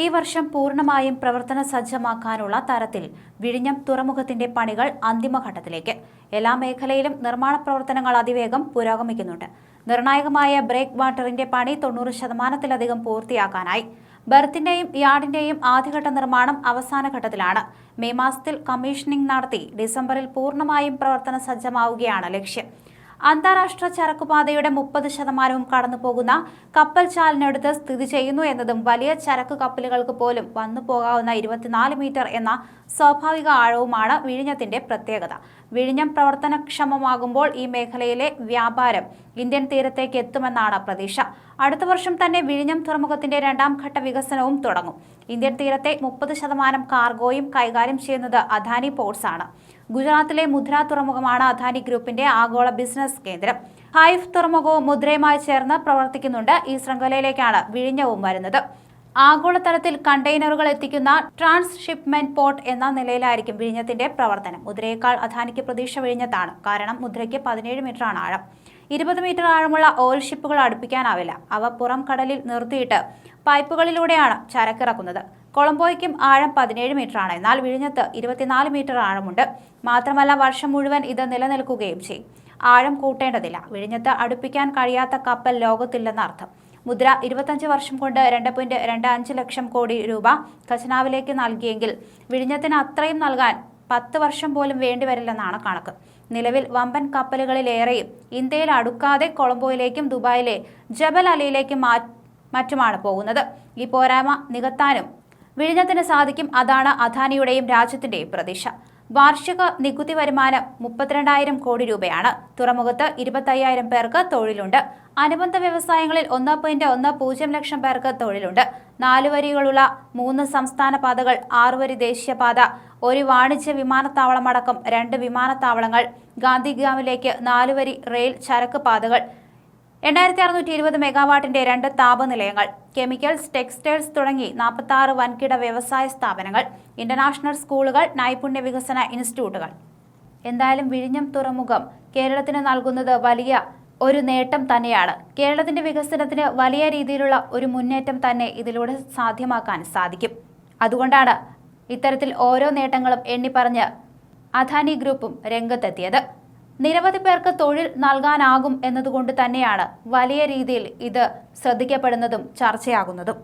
ഈ വർഷം പൂർണമായും പ്രവർത്തന സജ്ജമാക്കാനുള്ള തരത്തിൽ വിഴിഞ്ഞം തുറമുഖത്തിന്റെ പണികൾ അന്തിമഘട്ടത്തിലേക്ക്. എല്ലാ മേഖലയിലും നിർമ്മാണ പ്രവർത്തനങ്ങൾ അതിവേഗം പുരോഗമിക്കുന്നുണ്ട്. നിർണായകമായ ബ്രേക്ക് വാട്ടറിന്റെ പണി തൊണ്ണൂറ് ശതമാനത്തിലധികം പൂർത്തിയാക്കാനായി. ബർത്തിന്റെയും യാർഡിന്റെയും ആദ്യഘട്ട നിർമ്മാണം അവസാന ഘട്ടത്തിലാണ്. മെയ് മാസത്തിൽ കമ്മീഷനിംഗ് നടത്തി ഡിസംബറിൽ പൂർണമായും പ്രവർത്തന സജ്ജമാവുകയാണ് ലക്ഷ്യം. അന്താരാഷ്ട്ര ചരക്കുപാതയുടെ മുപ്പത് ശതമാനവും കടന്നുപോകുന്ന കപ്പൽ ചാലിനടുത്ത് സ്ഥിതി ചെയ്യുന്നു എന്നതും വലിയ ചരക്ക് കപ്പലുകൾക്ക് പോലും വന്നു പോകാവുന്ന ഇരുപത്തിനാല് മീറ്റർ എന്ന സ്വാഭാവിക ആഴവുമാണ് വിഴിഞ്ഞത്തിന്റെ പ്രത്യേകത. വിഴിഞ്ഞം പ്രവർത്തനക്ഷമമാകുമ്പോൾ ഈ മേഖലയിലെ വ്യാപാരം ഇന്ത്യൻ തീരത്തേക്ക് എത്തുമെന്നാണ് പ്രതീക്ഷ. അടുത്ത വർഷം തന്നെ വിഴിഞ്ഞം തുറമുഖത്തിന്റെ രണ്ടാം ഘട്ട വികസനവും തുടങ്ങും. ഇന്ത്യൻ തീരത്തെ മുപ്പത് ശതമാനം കാർഗോയും കൈകാര്യം ചെയ്യുന്നത് അദാനി പോർട്സ് ആണ് ഗുജറാത്തിലെ മുദ്ര തുറമുഖമാണ് അദാനി ഗ്രൂപ്പിന്റെ ആഗോള ബിസിനസ് കേന്ദ്രം. ഹൈഫ് തുറമുഖവും മുദ്രയുമായി ചേർന്ന് പ്രവർത്തിക്കുന്നുണ്ട്. ഈ ശൃംഖലയിലേക്കാണ് വിഴിഞ്ഞവും വരുന്നത്. ആഗോളതലത്തിൽ കണ്ടെയ്നറുകൾ എത്തിക്കുന്ന ട്രാൻസ്ഷിപ്മെന്റ് പോർട്ട് എന്ന നിലയിലായിരിക്കും വിഴിഞ്ഞത്തിന്റെ പ്രവർത്തനം. മുദ്രയേക്കാൾ അദാനിക്ക് പ്രതീക്ഷ വിഴിഞ്ഞത്താണ് കാരണം മുദ്രയ്ക്ക് പതിനേഴ് മീറ്ററാണ് ആഴം. ഇരുപത് മീറ്റർ ആഴമുള്ള ഓയിൽ ഷിപ്പുകൾ അടുപ്പിക്കാനാവില്ല. അവ പുറം കടലിൽ നിർത്തിയിട്ട് പൈപ്പുകളിലൂടെയാണ് ചരക്കിറക്കുന്നത്. കൊളംബോയ്ക്കും ആഴം പതിനേഴ് മീറ്ററാണ്. എന്നാൽ വിഴിഞ്ഞത്ത് ഇരുപത്തിനാല് മീറ്റർ ആഴമുണ്ട്. മാത്രമല്ല വർഷം മുഴുവൻ ഇത് നിലനിൽക്കുകയും ചെയ്യും. ആഴം കൂട്ടേണ്ടതില്ല. വിഴിഞ്ഞത്ത് അടുപ്പിക്കാൻ കഴിയാത്ത കപ്പൽ ലോകത്തില്ലെന്ന അർത്ഥം. മുദ്ര ഇരുപത്തഞ്ച് വർഷം കൊണ്ട് രണ്ട് പോയിന്റ് രണ്ട് അഞ്ച് ലക്ഷം കോടി രൂപ ഖജനാവിലേക്ക് നൽകിയെങ്കിൽ വിഴിഞ്ഞത്തിന് അത്രയും നൽകാൻ പത്ത് വർഷം പോലും വേണ്ടിവരില്ലെന്നാണ് കണക്ക്. നിലവിൽ വമ്പൻ കപ്പലുകളിലേറെയും ഇന്ത്യയിൽ അടുക്കാതെ കൊളംബോയിലേക്കും ദുബായിലെ ജബൽ അലിയിലേക്കും മറ്റുമാണ് പോകുന്നത്. ഈ പോരായ്മ നികത്താനും വിഴിഞ്ഞത്തിന് സാധിക്കും അതാണ് അദാനിയുടെയും രാജ്യത്തിന്റെയും പ്രതീക്ഷ. വാർഷിക നികുതി വരുമാനം മുപ്പത്തിരണ്ടായിരം കോടി രൂപയാണ്. തുറമുഖത്ത് ഇരുപത്തയ്യായിരം പേർക്ക് തൊഴിലുണ്ട്. അനുബന്ധ വ്യവസായങ്ങളിൽ ഒന്ന് പോയിന്റ് ഒന്ന് പൂജ്യം ലക്ഷം പേർക്ക് തൊഴിലുണ്ട്. നാലു വരികളുള്ള മൂന്ന് സംസ്ഥാന പാതകൾ ആറുവരി ദേശീയപാത ഒരു വാണിജ്യ വിമാനത്താവളമടക്കം രണ്ട് വിമാനത്താവളങ്ങൾ ഗാന്ധിഗ്രാമിലേക്ക് നാലുവരി റെയിൽ ചരക്ക് പാതകൾ എണ്ണായിരത്തി അറുന്നൂറ്റി ഇരുപത് മെഗാവാട്ടിന്റെ രണ്ട് താപനിലയങ്ങൾ കെമിക്കൽസ് ടെക്സ്റ്റൈൽസ് തുടങ്ങി നാൽപ്പത്തി ആറ് വൻകിട വ്യവസായ സ്ഥാപനങ്ങൾ ഇന്റർനാഷണൽ സ്കൂളുകൾ നൈപുണ്യ വികസന ഇൻസ്റ്റിറ്റ്യൂട്ടുകൾ. എന്തായാലും വിഴിഞ്ഞം തുറമുഖം കേരളത്തിന് നൽകുന്നത് വലിയ ഒരു നേട്ടം തന്നെയാണ്. കേരളത്തിന്റെ വികസനത്തിന് വലിയ രീതിയിലുള്ള ഒരു മുന്നേറ്റം തന്നെ ഇതിലൂടെ സാധ്യമാക്കാൻ സാധിക്കും. അതുകൊണ്ടാണ് ഇത്തരത്തിൽ ഓരോ നേട്ടങ്ങളും എണ്ണിപ്പറഞ്ഞ് അദാനി ഗ്രൂപ്പും രംഗത്തെത്തിയത്. നിരവധി പേർക്ക് തൊഴിൽ നൽകാനാകും എന്നതുകൊണ്ട് തന്നെയാണ് വലിയ രീതിയിൽ ഇത് ശ്രദ്ധിക്കപ്പെടുന്നതും ചർച്ചയാകുന്നതും.